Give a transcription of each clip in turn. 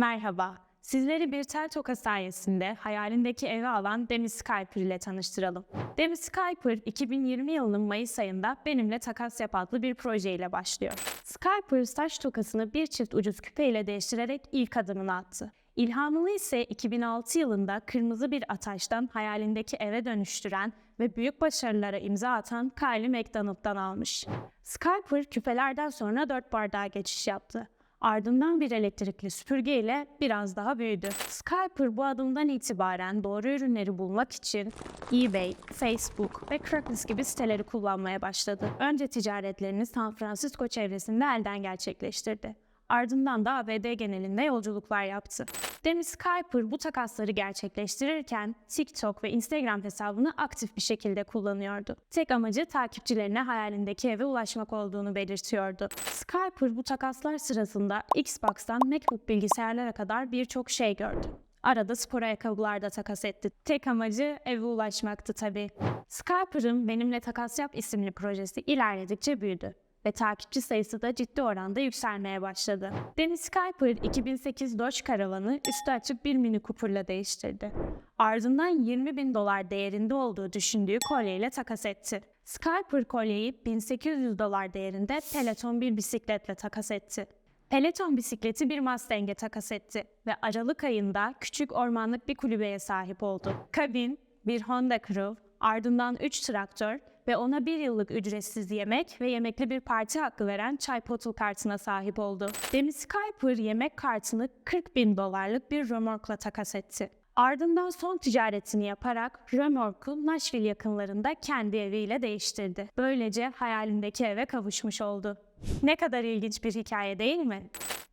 Merhaba. Sizleri bir tel toka sayesinde hayalindeki evi alan Demi Skyper ile tanıştıralım. Demi Skyper 2020 yılının Mayıs ayında benimle takas yap adlı bir projeyle başlıyor. Skyper saç tokasını bir çift ucuz küpe ile değiştirerek ilk adımını attı. İlhamını ise 2006 yılında kırmızı bir ataştan hayalindeki eve dönüştüren ve büyük başarılara imza atan Kylie McDonald'dan almış. Skyper küpelerden sonra dört bardağa geçiş yaptı. Ardından bir elektrikli süpürge ile biraz daha büyüdü. Skyper bu adımdan itibaren doğru ürünleri bulmak için eBay, Facebook ve Craigslist gibi siteleri kullanmaya başladı. Önce ticaretlerini San Francisco çevresinde elden gerçekleştirdi. Ardından da ABD genelinde yolculuklar yaptı. Demi Skyper bu takasları gerçekleştirirken TikTok ve Instagram hesabını aktif bir şekilde kullanıyordu. Tek amacı takipçilerine hayalindeki eve ulaşmak olduğunu belirtiyordu. Skyper bu takaslar sırasında Xbox'tan MacBook bilgisayarlara kadar birçok şey gördü. Arada spor ayakkabılar da takas etti. Tek amacı eve ulaşmaktı tabii. Skyper'ın Benimle Takas Yap isimli projesi ilerledikçe büyüdü ve takipçi sayısı da ciddi oranda yükselmeye başladı. Dennis Skyper 2008 Dodge Caravan'ı üstü açık bir Mini Cooper'la değiştirdi. Ardından 20 bin dolar değerinde olduğu düşündüğü kolyeyle takas etti. Skyper kolyeyi 1800 dolar değerinde Peloton bir bisikletle takas etti. Peloton bisikleti bir Mustang'e takas etti ve Aralık ayında küçük ormanlık bir kulübeye sahip oldu. Kabin, bir Honda Crew, ardından 3 traktör ve ona bir yıllık ücretsiz yemek ve yemekli bir parti hakkı veren çay potul kartına sahip oldu. Demi Skyper yemek kartını 40 bin dolarlık bir römorkla takas etti. Ardından son ticaretini yaparak römorku Nashville yakınlarında kendi eviyle değiştirdi. Böylece hayalindeki eve kavuşmuş oldu. Ne kadar ilginç bir hikaye değil mi?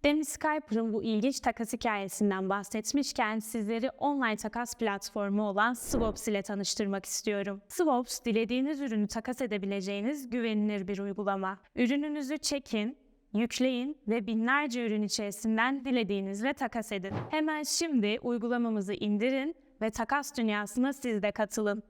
Demi Skyper'ın bu ilginç takas hikayesinden bahsetmişken sizleri online takas platformu olan Swops ile tanıştırmak istiyorum. Swops, dilediğiniz ürünü takas edebileceğiniz güvenilir bir uygulama. Ürününüzü çekin, yükleyin ve binlerce ürün içerisinden dilediğinizle takas edin. Hemen şimdi uygulamamızı indirin ve takas dünyasına siz de katılın.